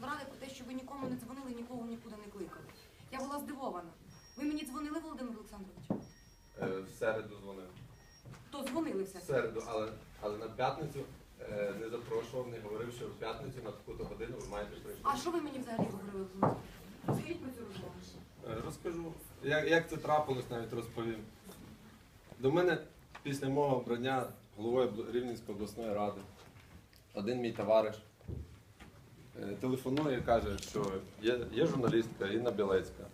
облради про те, що ви нікому не дзвонили, нікого нікуди не кликали. Я була здивована. Ви мені дзвонили, Володимир Олександрович? Е, В середу дзвонив. То дзвонили все. В середу, але, але на п'ятницю е, не запрошував, не говорив, що в п'ятницю на таку-то годину ви маєте прийти. А що ви мені взагалі говорили? Розкажіть про цю розмову. Е, Розкажу. Як, як це трапилось, навіть розповім. До мене після мого обрання головою Бл- Рівненської обласної ради один мій товариш телефонує і каже, що є, є журналістка Інна Білецька,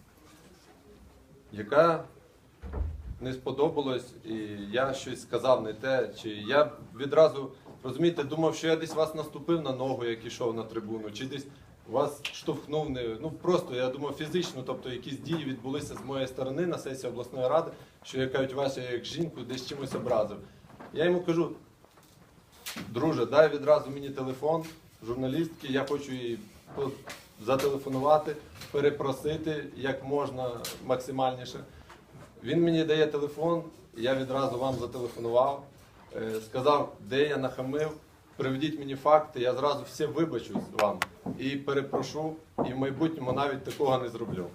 яка не сподобалось, і я щось сказав не те, чи я відразу, розумієте, думав, що я десь вас наступив на ногу, як ішов на трибуну, чи десь вас штовхнув не ну просто я думав фізично, тобто якісь дії відбулися з моєї сторони на сесії обласної ради, що я кажуть, Вася як жінку десь чимось образив. Я йому кажу, друже, дай відразу мені телефон журналістки, я хочу їй по- зателефонувати, перепросити як можна максимальніше. Він мені дає телефон, я відразу вам зателефонував, е, сказав, де я нахамив, приведіть мені факти, я зразу все вибачусь вам і перепрошу, і в майбутньому навіть такого не зроблю.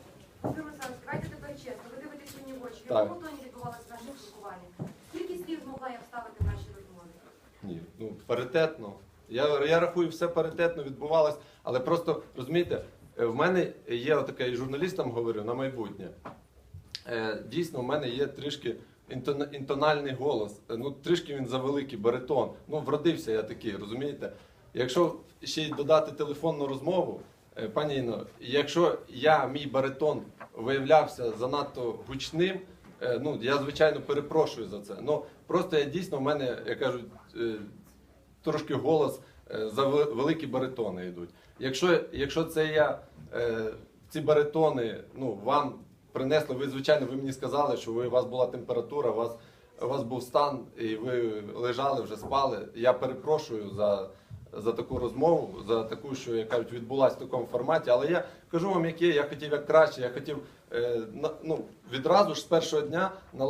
Володимир Олександрович, давайте тепер чесно. Ви дивитесь мені в очі. В якому тоні відбувалося наше спілкування? Скільки слів змогла я вставити в нашій розмові? Ні, ну паритетно. Я, я рахую, все паритетно відбувалось, але просто розумієте, е, в мене є отаке, і журналістам говорю на майбутнє. Е, Дійсно, в мене є трішки інтональний голос. Е, Ну, трішки він завеликий, баритон. Ну, вродився я такий, розумієте? Якщо ще й додати телефонну розмову, пані Інно, якщо я, мій баритон, виявлявся занадто гучним, ну, я, звичайно, перепрошую за це. Ну, просто я дійсно, в мене, як кажуть, е, трошки голос е, за великі баритони йдуть. Якщо, якщо це я, е, ці баритони, ну, вам принесли, ви, звичайно, ви мені сказали, що ви, у вас була температура, у вас, у вас був стан, і ви лежали, вже спали. Я перепрошую за, за таку розмову, за таку, що як кажуть, відбулася в такому форматі. Але я кажу вам, яке, я хотів як краще, я хотів е, ну, відразу ж з першого дня наладити